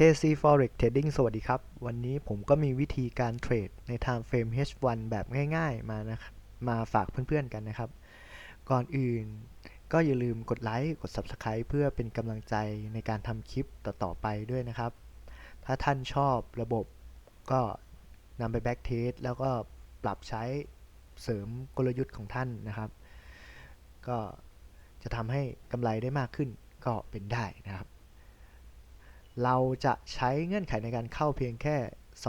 KC Forex Trading สวัสดีครับ วันนี้ผมก็มีวิธีการเทรดใน Time Frame H1 แบบง่ายๆ มานะครับมาฝากเพื่อนๆกันนะครับ ก่อนอื่นก็อย่าลืมกดไลค์กด Subscribe เพื่อเป็นกำลังใจในการทำคลิปต่อๆไปด้วยนะครับ ถ้าท่านชอบระบบก็นำไปแบ็กเทสแล้วก็ปรับใช้เสริมกลยุทธ์ของท่านนะครับ ก็จะทำให้กำไรได้มากขึ้นก็เป็นได้นะครับ เราจะใช้เงื่อนไขในการเข้าเพียงแค่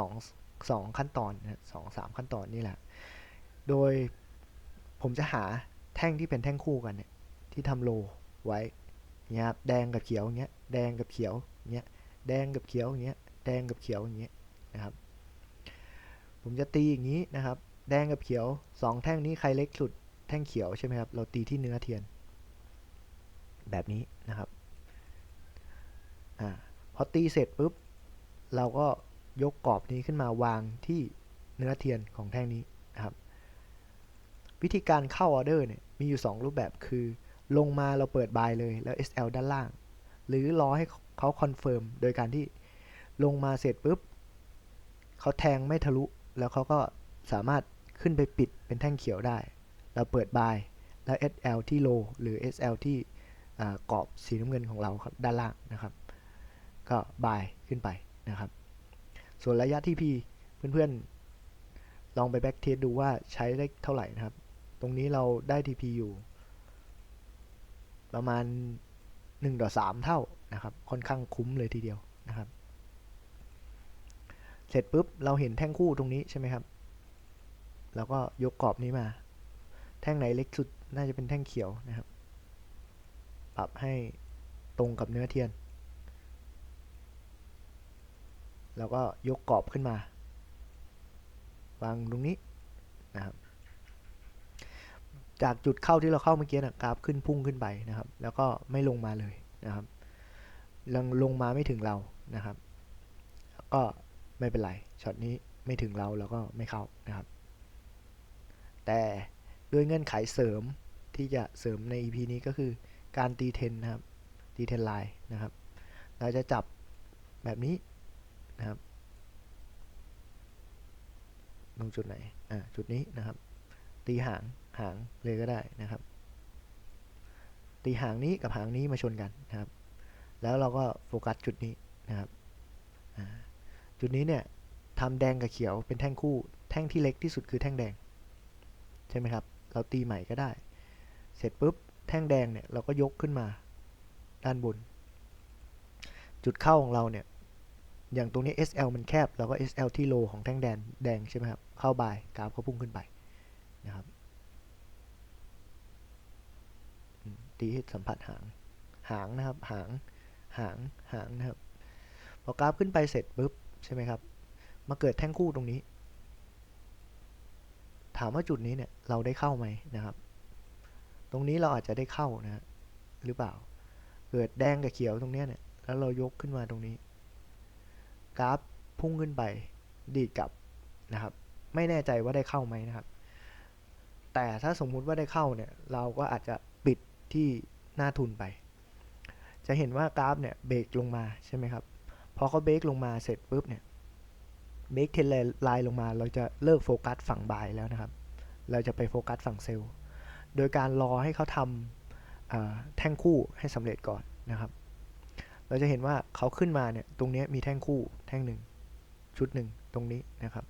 2 2ขั้นตอนสองสามขั้นตอนนี่แหละ โดยผมจะหาแท่งที่เป็นแท่งคู่กันเนี่ยที่ทำโลไว้เนี่ยครับแดงกับเขียวอย่างเงี้ยแดงกับเขียวอย่างเงี้ยแดงกับเขียวอย่างเงี้ยแดงกับเขียวอย่างเงี้ยนะครับ ผมจะตีอย่างนี้นะครับ แดงกับเขียวสองแท่งนี้ใครเล็กสุดแท่งเขียวใช่ไหมครับ เราตีที่เนื้อเทียน แบบนี้นะครับ พอตีเสร็จปุ๊บ เราก็ยกกรอบนี้ขึ้นมาวางที่เนื้อเทียนของแท่งนี้นะครับ วิธีการเข้าออเดอร์เนี่ยมีอยู่ 2 รูปแบบคือ ลงมาเราเปิดบายเลยแล้ว SL ด้านล่าง หรือรอให้เขาคอนเฟิร์มโดยการที่ลงมาเสร็จปุ๊บเขาแทงไม่ทะลุ แล้วเขาก็สามารถขึ้นไปปิดเป็นแท่งเขียวได้ เราเปิดบายแล้ว SL ที่โลหรือ SL ที่กรอบสีน้ำเงินของเราครับด้านล่างนะครับ ก็บายขึ้นไปนะครับ ส่วนระยะที่ P เพื่อนๆ ลองไปแบ็กเทสดูว่าใช้ได้เท่าไหร่นะครับ ตรงนี้เราได้ TP อยู่ ประมาณ1ต่อ3เท่านะครับ ค่อนข้างคุ้มเลยทีเดียวนะครับ เสร็จปุ๊บเราเห็นแท่งคู่ตรงนี้ใช่ไหมครับ แล้วก็ยกกรอบนี้มา แท่งไหนเล็กสุดน่าจะเป็นแท่งเขียวนะครับ ปรับให้ตรงกับเนื้อเทียน แล้วก็ยกกรอบขึ้นมาวางตรงนี้นะครับ จากจุดเข้าที่เราเข้าเมื่อกี้นะกราฟขึ้นพุ่งขึ้นไปนะครับ แล้วก็ไม่ลงมาเลยนะครับลงลงมาไม่ถึงเรานะครับ ก็ไม่เป็นไรช็อตนี้ไม่ถึงเราเราก็ไม่เข้านะครับ แต่ด้วยเงื่อนไขเสริมที่จะเสริมใน EP นี้ก็คือการตีเทนนะครับตีเทนไลน์นะครับ เราจะจับแบบนี้ นะครับ ตรงจุดไหน อ่า จุดนี้นะครับ ตีหางหางเลยก็ได้นะครับ ตีหางนี้กับหางนี้มาชนกันนะครับ แล้วเราก็โฟกัสจุดนี้นะครับ จุดนี้เนี่ยทำแดงกับเขียวเป็นแท่งคู่ แท่งที่เล็กที่สุดคือแท่งแดง ใช่ไหมครับ เราตีใหม่ก็ได้ เสร็จปุ๊บแท่งแดงเนี่ยเราก็ยกขึ้นมาด้านบน จุดเข้าของเราเนี่ย อย่างตรงนี้ SL มันแคบเราก็ SL ที่โลของแท่งแดงแดงใช่ไหมครับ เข้าบายกราฟก็พุ่งขึ้นไปนะครับ ตีให้สัมผัสหาง หางนะครับ หาง หาง หางนะครับ พอกราฟขึ้นไปเสร็จปุ๊บใช่ไหมครับ มาเกิดแท่งคู่ตรงนี้ ถามว่าจุดนี้เนี่ยเราได้เข้าไหมนะครับ ตรงนี้เราอาจจะได้เข้านะหรือเปล่า เกิดแดงกับเขียวตรงนี้เนี่ย แล้วเรายกขึ้นมาตรงนี้ กราฟพุ่งขึ้นไปดีดกลับนะครับ ไม่แน่ใจว่าได้เข้าไหมนะครับ แต่ถ้าสมมุติว่าได้เข้าเนี่ย เราก็อาจจะปิดที่หน้าทุนไป จะเห็นว่ากราฟเนี่ยเบรกลงมาใช่ไหมครับ พอเขาเบรกลงมาเสร็จปุ๊บเนี่ยเบรกเทนไลน์ลงมา เราจะเลิกโฟกัสฝั่งบายแล้วนะครับ เราจะไปโฟกัสฝั่งเซลล์ โดยการรอให้เขาทำแท่งคู่ให้สำเร็จก่อนนะครับ เราจะเห็นว่าเขาขึ้นมาเนี่ยตรงนี้มีแท่งคู่แท่งหนึ่งชุดหนึ่งตรงนี้นะครับ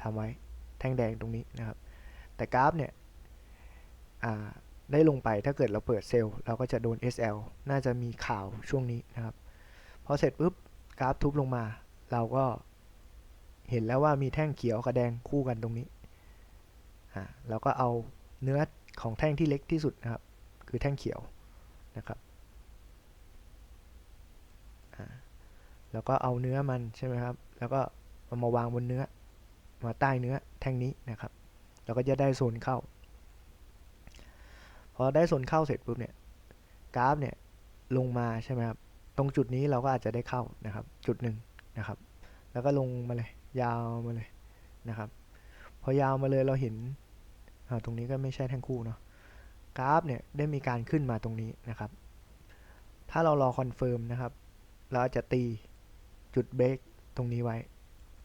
ทำไว้แท่งแดงตรงนี้นะครับ แต่กราฟเนี่ยได้ลงไปถ้าเกิดเราเปิดเซลล์เราก็จะโดน SL น่าจะมีข่าวช่วงนี้นะครับ พอเสร็จปุ๊บกราฟทุบลงมา เราก็เห็นแล้วว่ามีแท่งเขียวกับแดงคู่กันตรงนี้อ่าเราก็เอาเนื้อของแท่งที่เล็กที่สุดนะครับ คือแท่งเขียวนะครับ แล้วก็เอาเนื้อมันใช่ไหมครับ แล้วก็เอามาวางบนเนื้อ มาใต้เนื้อแท่งนี้นะครับ เราก็จะได้โซนเข้า พอได้โซนเข้าเสร็จปุ๊บเนี่ยกราฟเนี่ยลงมาใช่ไหมครับ ตรงจุดนี้เราก็อาจจะได้เข้านะครับ จุดหนึ่งนะครับ แล้วก็ลงมาเลย ยาวมาเลยนะครับ พอยาวมาเลยเราเห็นตรงนี้ก็ไม่ใช่แท่งคู่เนาะ กราฟเนี่ยได้มีการขึ้นมาตรงนี้นะครับ ถ้าเรารอคอนเฟิร์มนะครับ เราอาจจะตี จุดเบรกตรงนี้ไว้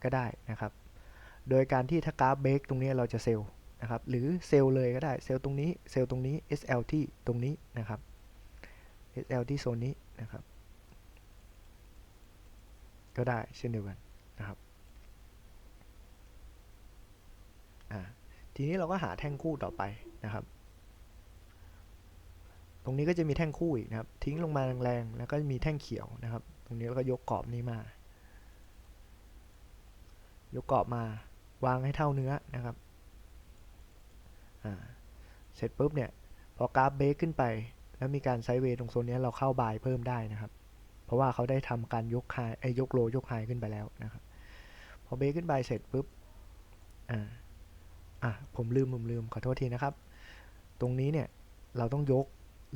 ก็ได้นะครับ โดยการที่ถ้ากราฟเบรกตรงนี้เราจะเซลล์นะครับ หรือเซลล์เลยก็ได้ เซลล์ตรงนี้ เซลล์ตรงนี้ SL ที่ตรงนี้นะครับ SL ที่โซนนี้นะครับ ก็ได้เช่นเดียวกันนะครับทีนี้เราก็หาแท่งคู่ต่อไปนะครับ ตรงนี้ก็จะมีแท่งคู่อีกนะครับ ทิ้งลงมาแรงๆ แล้วก็มีแท่งเขียวนะครับ ตรงนี้เราก็ยกกรอบนี้มา ยกเกรอบมาวางให้เท่าเนื้อนะครับเสร็จปุ๊บเนี่ยพอกราฟเบรกขึ้นไป แล้วมีการไซด์เวย์ตรงโซนนี้เราเข้าบายเพิ่มได้นะครับ เพราะว่าเขาได้ทำการยกไฮไอยกโลยกไฮขึ้นไปแล้วนะครับ พอเบรกขึ้นไปเสร็จปุ๊บอ่าอะผมลืมผมลืมขอโทษทีนะครับ ตรงนี้เนี่ยเราต้องยก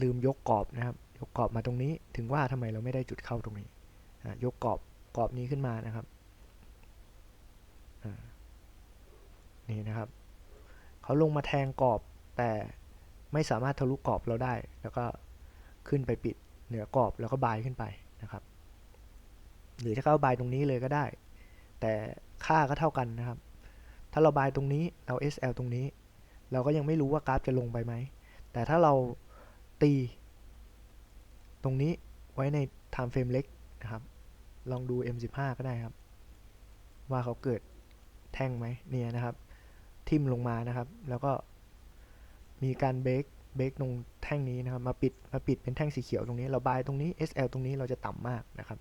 ลืมยกกรอบนะครับ ยกกรอบมาตรงนี้ถึงว่าทำไมเราไม่ได้จุดเข้าตรงนี้ยกกรอบกรอบนี้ขึ้นมานะครับ นี่นะครับเขาลงมาแทงกรอบแต่ไม่สามารถทะลุกรอบเราได้ แล้วก็ขึ้นไปปิดเหนือกรอบแล้วก็บายขึ้นไปนะครับหรือจะเข้าบายตรงนี้เลยก็ได้ แต่ค่าก็เท่ากันนะครับ ถ้าเราบายตรงนี้เรา SL ตรงนี้ เราก็ยังไม่รู้ว่ากราฟจะลงไปไหม แต่ถ้าเราตี ตรงนี้ไว้ใน time frame เล็กนะครับ ลองดู M15 ก็ได้ครับ ว่าเขาเกิด แท่งไหมเนี่ยนะครับ ทิมลงมานะครับ แล้วก็มีการเบรกเบรกตรงแท่งนี้นะครับ มาปิดมาปิดเป็นแท่งสีเขียวตรงนี้ เราบายตรงนี้ SL ตรงนี้เราจะต่ำมากนะครับ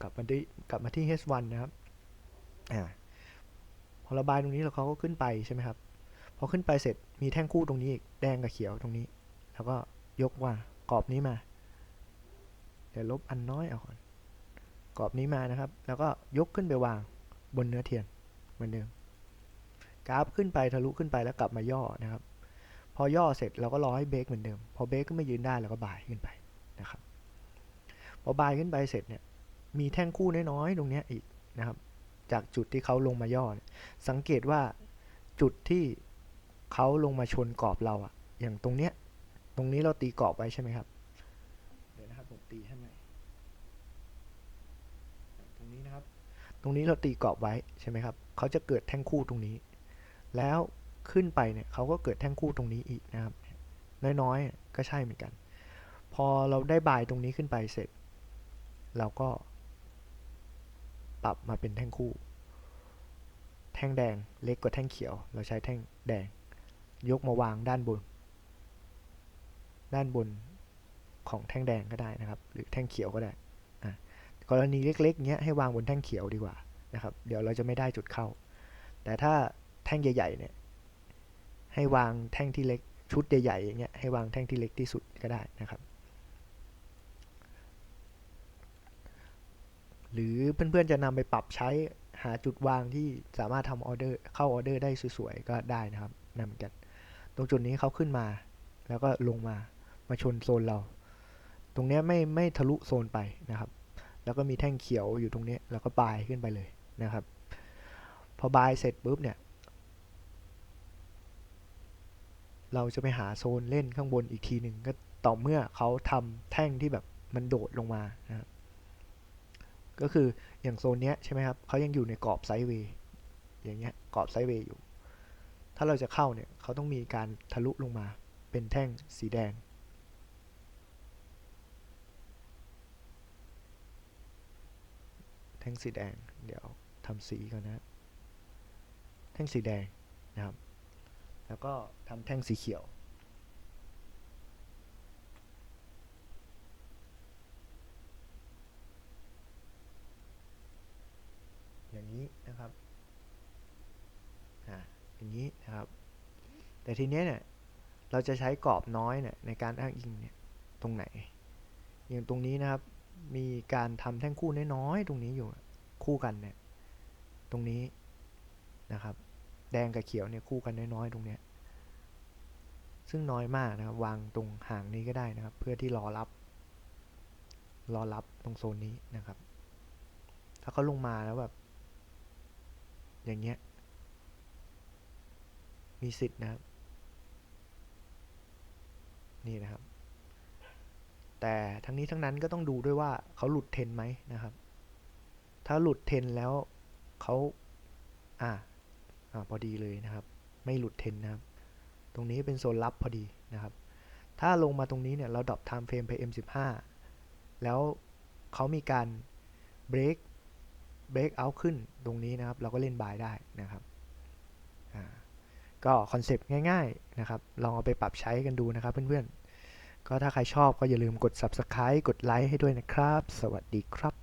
กลับมาที่กลับมาที่ H1 นะครับอ่าพอระบายตรงนี้แล้วเขาก็ขึ้นไปใช่ไหมครับ พอขึ้นไปเสร็จมีแท่งคู่ตรงนี้อีกแดงกับเขียวตรงนี้ แล้วก็ยกว่ากรอบนี้มา เดี๋ยวลบอันน้อยเอาก่อนกรอบนี้มานะครับ แล้วก็ยกขึ้นไปวาง บนเนื้อเทียนเหมือนเดิมกราฟขึ้นไปทะลุขึ้นไปแล้วกลับมาย่อนะครับ พอย่อเสร็จเราก็รอให้เบรกเหมือนเดิม พอเบรกก็ไม่ยืนได้เราก็บายขึ้นไปนะครับพอบายขึ้นไปเสร็จเนี่ยมีแท่งคู่น้อยๆตรงนี้อีกนะครับ จากจุดที่เขาลงมาย่อสังเกตว่าจุดที่เขาลงมาชนกรอบเราอะอย่างตรงเนี้ยตรงนี้เราตีกรอบไว้ใช่ไหมครับ เดี๋ยวนะครับผมตีให้ใหม่ตรงนี้นะครับ ตรงนี้เราตีกรอบไว้ใช่ไหมครับเขาจะเกิดแท่งคู่ตรงนี้ แล้วขึ้นไปเนี่ยเขาก็เกิดแท่งคู่ตรงนี้อีกนะครับ น้อยๆก็ใช่เหมือนกัน พอเราได้บายตรงนี้ขึ้นไปเสร็จ เราก็ ปรับมาเป็นแท่งคู่ แท่งแดงเล็กกว่าแท่งเขียว เราใช้แท่งแดง ยกมาวางด้านบน ด้านบนของแท่งแดงก็ได้นะครับ หรือแท่งเขียวก็ได้ กรณีเล็กๆเนี้ยให้วางบนแท่งเขียวดีกว่านะครับ เดี๋ยวเราจะไม่ได้จุดเข้า แต่ถ้าแท่งใหญ่ๆเนี่ยให้วางแท่งที่เล็กชุดใหญ่ๆอย่างเงี้ยให้วางแท่งที่เล็กที่สุดก็ได้นะครับ หรือเพื่อนๆจะนำไปปรับใช้หาจุดวางที่สามารถทำออเดอร์เข้าออเดอร์ได้สวยๆก็ได้นะครับนั่นเหมือนกัน ตรงจุดนี้เขาขึ้นมา แล้วก็ลงมามาชนโซนเรา ตรงเนี้ยไม่ไม่ทะลุโซนไปนะครับ แล้วก็มีแท่งเขียวอยู่ตรงนี้ แล้วก็บายขึ้นไปเลยนะครับ พอบายเสร็จปุ๊บเนี่ย เราจะไปหาโซนเล่นข้างบนอีกทีหนึ่งก็ต่อเมื่อเขาทำแท่งที่แบบมันโดดลงมานะครับก็คืออย่างโซนเนี้ยใช่ไหมครับเขายังอยู่ในกรอบไซด์เวย์อย่างเงี้ยกรอบไซด์เวย์อยู่ ถ้าเราจะเข้าเนี่ยเขาต้องมีการทะลุลงมาเป็นแท่งสีแดง แท่งสีแดง เดี๋ยวทำสีก่อนนะแท่งสีแดงนะครับ แล้วก็ทำแท่งสีเขียวอย่างนี้นะครับอ่าอย่างนี้นะครับ แต่ทีเนี้ยเนี่ยเราจะใช้กรอบน้อยเนี่ยในการอ้างอิงเนี่ยตรงไหน อย่างตรงนี้นะครับ มีการทำแท่งคู่น้อยๆตรงนี้อยู่คู่กันเนี่ยตรงนี้นะครับ แดงกับเขียวเนี่ยคู่กันน้อยๆตรงเนี้ยซึ่งน้อยมากนะครับวางตรงห่างนี้ก็ได้นะครับ เพื่อที่รอรับ รอรับตรงโซนนี้นะครับ ถ้าเขาลงมาแล้วแบบ อย่างเงี้ยมีสิทธิ์นะครับ นี่นะครับ แต่ทั้งนี้ทั้งนั้นก็ต้องดูด้วยว่าเขาหลุดเทนไหมนะครับ ถ้าหลุดเทนแล้วเขาอ่าอ่าพอดีเลยนะครับ ไม่หลุดเทนนะครับ ตรงนี้เป็นโซนรับพอดีนะครับ ถ้าลงมาตรงนี้เนี่ยเราดรอป time frame ไป M15 แล้วเขามีการ break break out ขึ้นตรงนี้นะครับ เราก็เล่นบายได้นะครับก็คอนเซปต์ง่ายๆนะครับ ลองเอาไปปรับใช้กันดูนะครับเพื่อนๆ ก็ถ้าใครชอบก็อย่าลืมกด subscribe กดไลค์ให้ด้วยนะครับ สวัสดีครับ